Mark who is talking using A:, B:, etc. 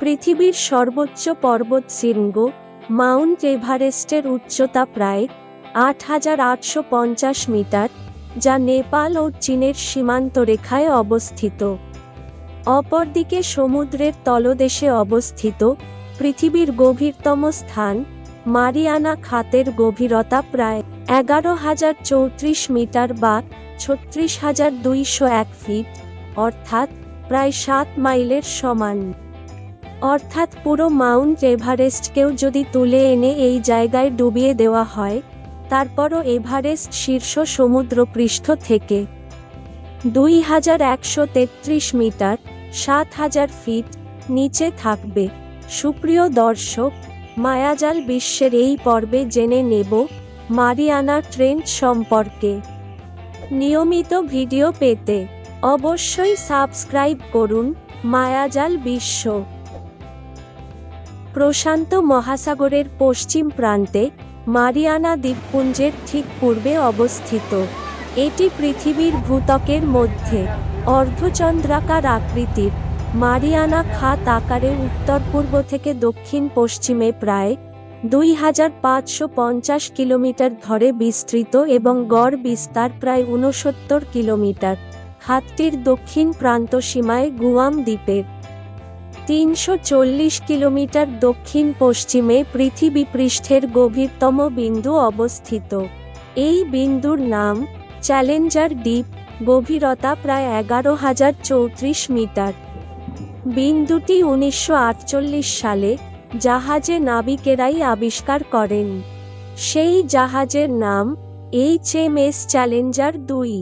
A: পৃথিবীর সর্বোচ্চ পর্বত শৃঙ্গ, মাউন্ট এভারেস্টের উচ্চতা প্রায় আট হাজার আটশো পঞ্চাশ মিটার, যা নেপাল ও চীনের সীমান্ত রেখায় অবস্থিত। অপরদিকে সমুদ্রের তলদেশে অবস্থিত পৃথিবীর গভীরতম স্থান মারিয়ানা খাতের গভীরতা প্রায় এগারো হাজার চৌত্রিশ মিটার বা ছত্রিশ হাজার দুইশো এক ফিট, অর্থাৎ প্রায় সাত মাইলের সমান। অর্থাৎ পুরো মাউন্ট এভারেস্টকেও যদি তুলে এনে এই জায়গায় ডুবিয়ে দেওয়া হয়, তারপরও এভারেস্ট শীর্ষ সমুদ্রপৃষ্ঠ থেকে দুই হাজার একশো তেত্রিশ মিটার, সাত হাজার ফিট নিচে থাকবে। সুপ্রিয় দর্শক, মায়াজাল বিশ্বের এই পর্বে জেনে নেব মারিয়ানা ট্রেন্ড সম্পর্কে। নিয়মিত ভিডিও পেতে অবশ্যই সাবস্ক্রাইব করুন মায়াজাল বিশ্ব। প্রশান্ত মহাসাগরের পশ্চিম প্রান্তে মারিয়ানা দ্বীপপুঞ্জের ঠিক পূর্বে অবস্থিত। এটি পৃথিবীর ভূত্বকের মধ্যে অর্ধচন্দ্রাকার আকৃতির। মারিয়ানা খাত আকারে উত্তর পূর্ব থেকে দক্ষিণ পশ্চিমে প্রায় দুই হাজার পাঁচশো পঞ্চাশ কিলোমিটার ধরে বিস্তৃত এবং গড় বিস্তার প্রায় ঊনসত্তর কিলোমিটার। খাতটির দক্ষিণ প্রান্ত সীমায় গুয়াম দ্বীপের তিনশো চল্লিশ কিলোমিটার দক্ষিণ পশ্চিমে পৃথিবী পৃষ্ঠের গভীরতম বিন্দু অবস্থিত। এই বিন্দুর নাম চ্যালেঞ্জার দ্বীপ, গভীরতা প্রায় এগারো হাজার চৌত্রিশ মিটার। বিন্দুটি উনিশশো আটচল্লিশ সালে জাহাজে নাবিকেরাই আবিষ্কার করেন। সেই জাহাজের নাম এইচ এম এস চ্যালেঞ্জার দুই।